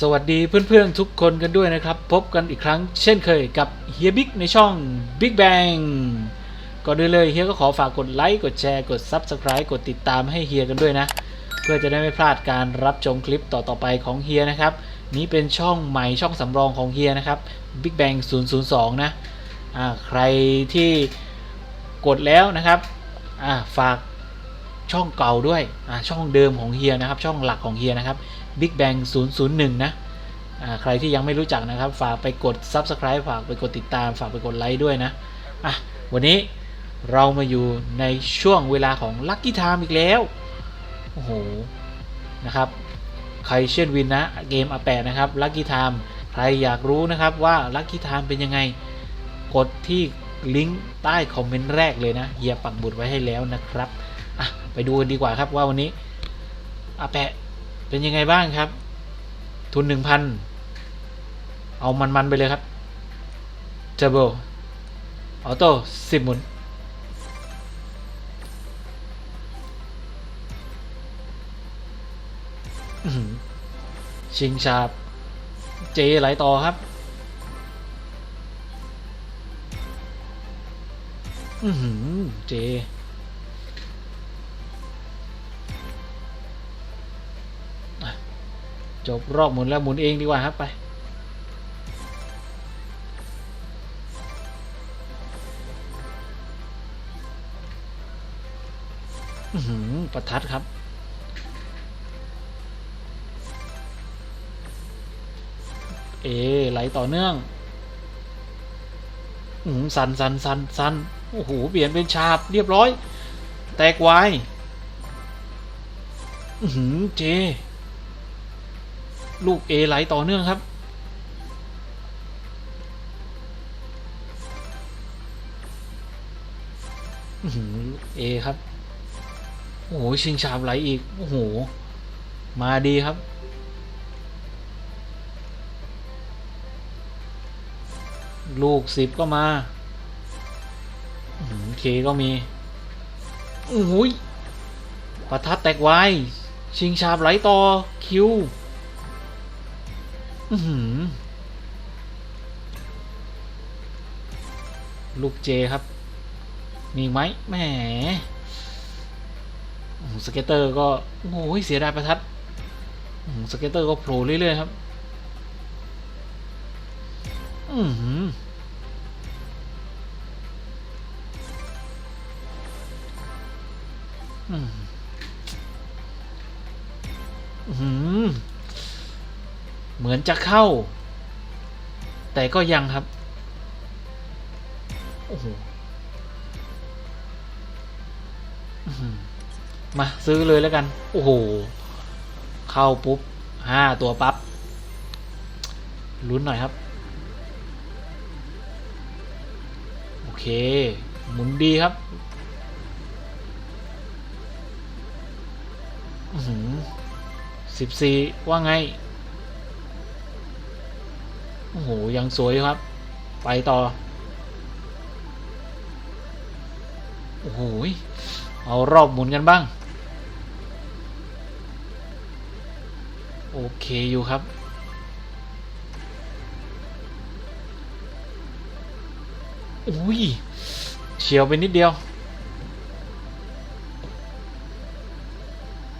สวัสดีเพื่อนๆทุกคนกันด้วยนะครับ พบกันอีกครั้งเช่นเคยกับเฮียบิ๊กในช่อง Big Bang ก่อนอื่นเลยเฮียก็ขอฝากกดไลค์กดแชร์กด Subscribe กดติดตามให้เฮียกันด้วยนะ เพื่อจะได้ไม่พลาดการรับชมคลิปต่อๆไปของเฮียนะครับ นี้เป็นช่องใหม่ช่องสำรองของเฮียนะครับ Big Bang 002 นะอ่าใครที่กดแล้วนะครับอ่าฝากช่องเก่าด้วยอ่าช่องเดิมของเฮียนะครับ ช่องหลักของเฮียนะครับ Big Bang 001 นะใครที่ยังไม่รู้จักนะครับ ฝากไปกด Subscribe ฝากไปกดติดตาม ฝากไปกดไลค์ด้วยนะอะวันนี้เรามาอยู่ในช่วงเวลาของ Lucky Time อีกแล้ว โอ้โห นะครับ ใครเช่นวินนะ เกมอาแปะนะครับ Lucky Time ใครอยากรู้นะครับว่า Lucky Time เป็นยังไง กดที่ลิงก์ใต้คอมเมนต์แรกเลยนะ เฮียปักบุตรไว้ให้แล้วนะครับ อะ ไปดูกันดีกว่าครับว่าวันนี้อาแปะ เป็นยังไงบ้างครับ ทุนหนึ่งพันเอามันๆไปเลยครับเจเบลออโต้สิบหมุนชิงชาบ เจไหลต่อครับ อือหือ เจ จบรอบหมุนแล้วหมุนเองดีกว่าครับไปหือประทัดครับ เอ ไหลต่อเนื่องสันสันสันสันโอ้โห เปลี่ยนเป็นชาบเรียบร้อย แตกวายอือหือเจ ลูกเอไหลต่อเนื่องครับ เอครับ โอ้โห ชิงชาบไหลอีก โอ้โห มาดีครับ ลูกสิบก็มาอื้อเคก็มี โอ้โหยประทัดแตกไวายชิงชาบไหลต่อ คิว ลูกเจครับ มีไหมแหมสเก็ตเตอร์ก็โอ้โหเสียดายประทัดสเก็ตเตอร์ก็โผล่เรื่อยๆครับ อืม มือนจะเข้า แต่ก็ยังครับ โอ้โหมาซื้อเลยแล้วกัน โอ้โห เข้าปุ๊บห้าตัวปั๊บลุ้นหน่อยครับ โอเค หมุนดีครับสิบสี่ว่าไง โอ้โห ยังสวยครับ ไปต่อ โอ้โห เอารอบหมุนกันบ้าง โอเคอยู่ครับ อุ้ย เฉียวไปนิดเดียว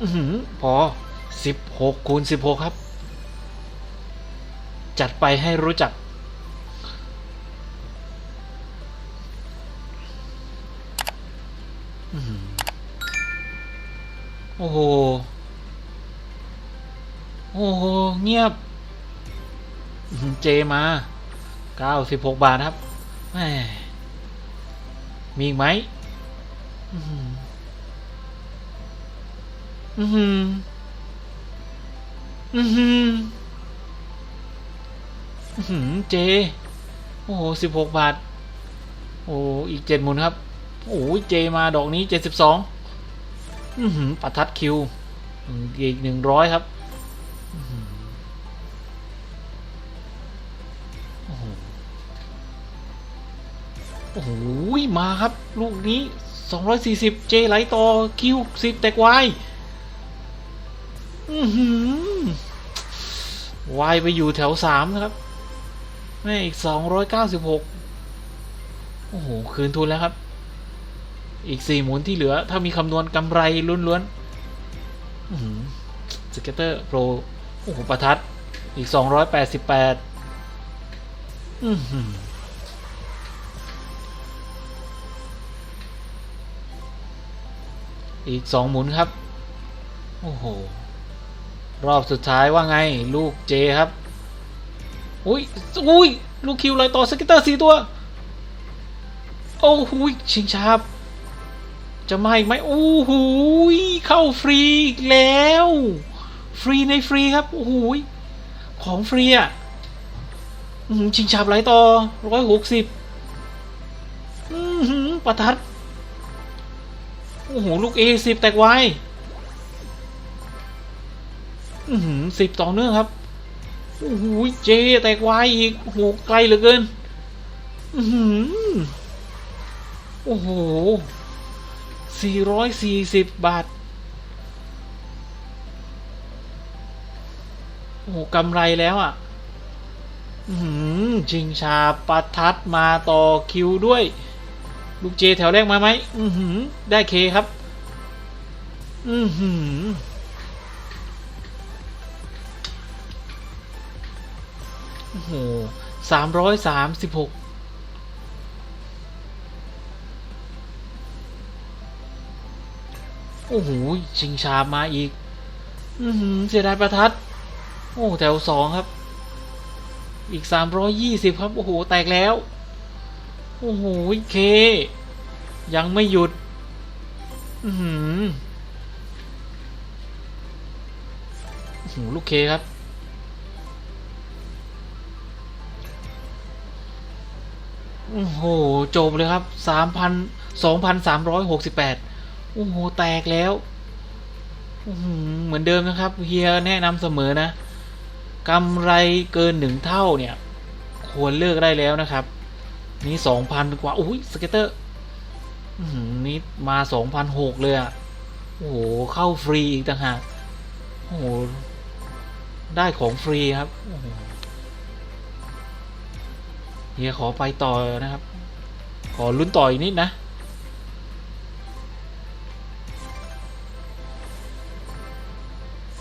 อือพอสิบหกคูณสิบหกครับ จัดไปให้รู้จัก โอ้โห โอ้โห เงียบ เจมาเก้าสิบหกบาทครับแหมมีอีกไหมอื้อหืออือหืออือ หืออื้อหือเจ โอ้โหสิบหกบาท โอ้อีกเจ็ดหมุนครับ โอ้ยเจมาดอกนี้เจ็ดสิบสองอือหือประทัดคิว อีกหนึ่งร้อยครับโอ้โหมาครับ ลูกนี้สองร้อยสี่สิบเจไหลต่อคิวสิบแตกวายอือหือวายไปอยู่แถวสามนะครับ แม่อีกสองร้อยเก้าสิบหกโอ้โห คืนทุนแล้วครับ อีกสี่หมุนที่เหลือ ถ้ามีคำนวณกำไรล้วนๆสเกตเตอร์โปร โอ้โห ประทัด อีกสองร้อยแปดสิบแปดอีกสองหมุนครับ โอ้โห รอบสุดท้ายว่าไง ลูกเจครับ อุ้ยอุ้ยลูกคิวลอยต่อสกตเตอร์สี่ตัว โอ้โหยชิงชาบจะมาอีกไหมโอ้โหยเข้าฟรีอีกแล้ว ฟรีในฟรีครับโอ้โหยของฟรีอะชิงชาบไหลต่อร้อยหกสิบประทัดโอ้โหลูกเอสิบแตกไวอือหือสิบต่อเนื่องครับ โอ้โหเจแตกวายอีกโหไกลเหลือเกินอือหือโอ้โหสี่ร้อยสี่สิบบาท โอ้โหกำไรแล้วอะชิงชาประทัดมาต่อคิวด้วย ลูกเจแถวแรกมาไหมอือหือได้เคครับ อือหือ โอ้โหสามร้อยสามสิบหกโอ้โห ชิงชาบมาอีก อืเสียดายประทัด โอ้ แถวสองครับ อีกสามร้อยยี่สิบครับ โอ้โห แตกแล้ว โอ้โห เค ยังไม่หยุด อือหือโอ้โห ลูกเคครับ โอ้โหจบเลยครับสามพันสองพันสามร้อยหกสิบแปดโอ้โห แตกแล้วเหมือนเดิมนะครับเฮียแนะนำเสมอนะกำไรเกินหนึ่งเท่าเนี่ย ควรเลิกได้แล้วนะครับ นี่สองพันกว่าอุ้ยสเก็ตเตอร์นี่มาสองพันหกเลยอะ่ะโอ้โห เข้าฟรีอีกต่างหากโอ้โห ได้ของฟรีครับโอ้โห เฮียขอไปต่อนะครับ ขอลุ้นต่ออีกนิดนะ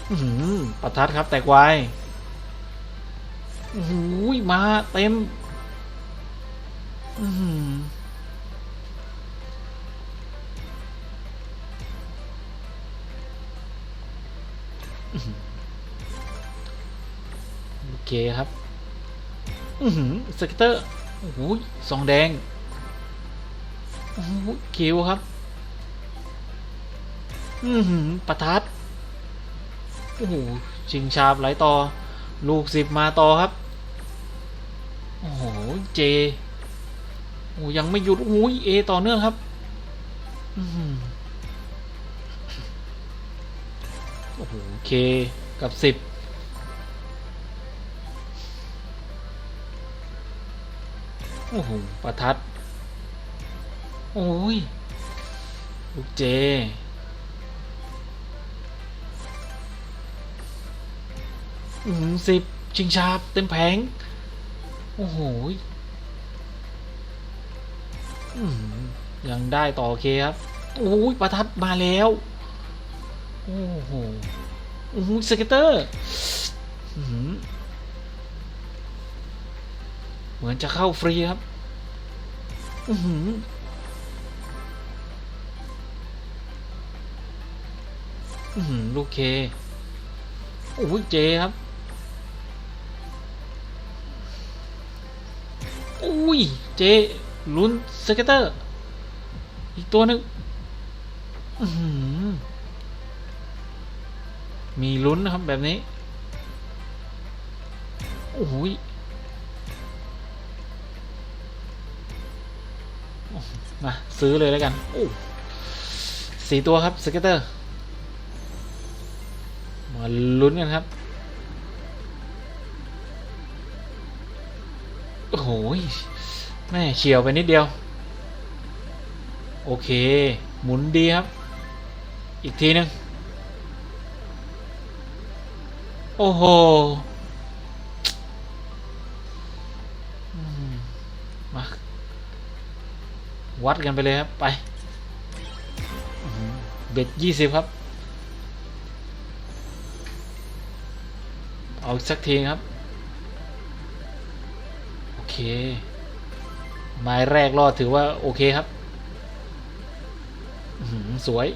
อื้อหือประทัดครับแตกไวโอ้โหมาเต็มอื้อหืออื้อหือโอเคครับ อือหือสเกตเตอร์โอ้โหสองแดงโอ้โหคิวครับ อือหือประทัดโอ้โหชิงชาบไหลต่อ ลูกสิบมาต่อครับ โอ้โห เจ โอ้ยังไม่หยุดโอ้โหเอต่อเนื่องครับ อือโอ้โหเคกับสิบ โอ้โห ประทัด โอ้ย ลูกเจ อืมสิบชิงชาบเต็มแผง โอ้โหยังได้ต่อโอเคครับ โอ้ยประทัดมาแล้ว โอ้โห โอ้โหสเก็ตเตอร์อื้อหือ เหมือนจะเข้าฟรีครับอือหืออือหือลูกเคโอ้ยเจครับอุ้ย เจลุ้นสเก็ตเตอร์ อีกตัวหนึ่งอือหือมีลุ้นนะครับแบบนี้ โอ้ย มาซื้อเลยแล้วกันโอ้สี่ตัวครับสเก็ตเตอร์ มาลุ้นกันครับ โอ้โหแม่เฉียวไปนิดเดียว โอเค หมุนดีครับ อีกทีหนึง โอ้โห วัดกันไปเลยครับ ไปเบ็ดยี่สิบครับ เอาสักทีครับ โอเค ไม้แรกรอดถือว่าโอเคครับสวย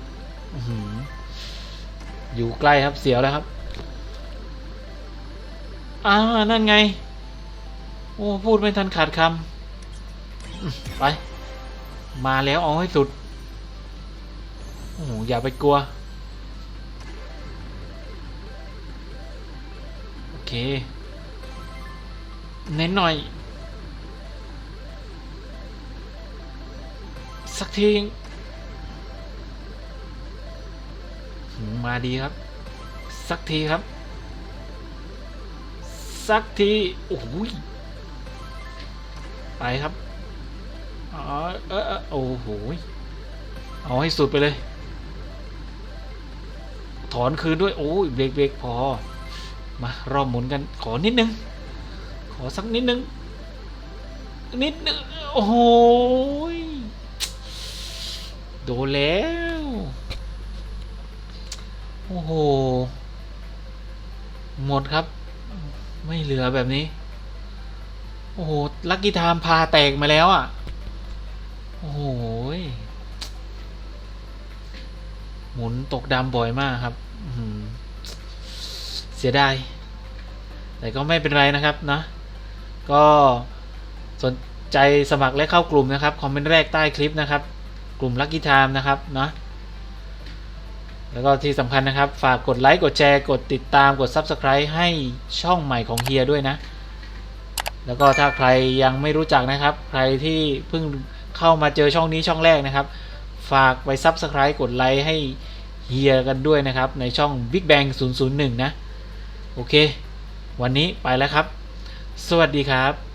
อยู่ใกล้ครับเสียวแล้วครับอ่านั่นไง โอ้ พูดไม่ทันขาดคำไป มาแล้วเอาให้สุด โอ้โหอย่าไปกลัว โอเค เน้นหน่อย สักทีมาดีครับ สักทีครับ สักที โอ้โหยไปครับ อ๋อเออเออโอ้โหเอาให้สุดไปเลย ถอนคืนด้วย โอ้ยเบรกเบรกพอ มารอบหมุนกัน ขอนิดนึง ขอสักนิดนึง นิดนึง โอ้โหโดนแล้ว โอ้โห หมดครับ ไม่เหลือแบบนี้ โอ้โห ลักกี้ไทม์พาแตกมาแล้วอะ โอ้โหยหมุนตกดำบ่อยมากครับเสียดาย แต่ก็ไม่เป็นไรนะครับนะ ก็สนใจสมัครและเข้ากลุ่มนะครับ คอมเมนต์แรกใต้คลิปนะครับ กลุ่ม Lucky Time นะครับนะแล้วก็ที่สำคัญนะครับ ฝากกดไลค์ กดแชร์ กดติดตาม กด Subscribe ให้ช่องใหม่ของเฮียด้วยนะ แล้วก็ถ้าใครยังไม่รู้จักนะครับ ใครที่เพิ่ง เข้ามาเจอช่องนี้ช่องแรกนะครับ ฝากไปซับสไคร b ์กดไลค์ให้เฮียกันด้วยนะครับ ในช่อง Big Bang 001 นะ โอเค วันนี้ไปแล้วครับ สวัสดีครับ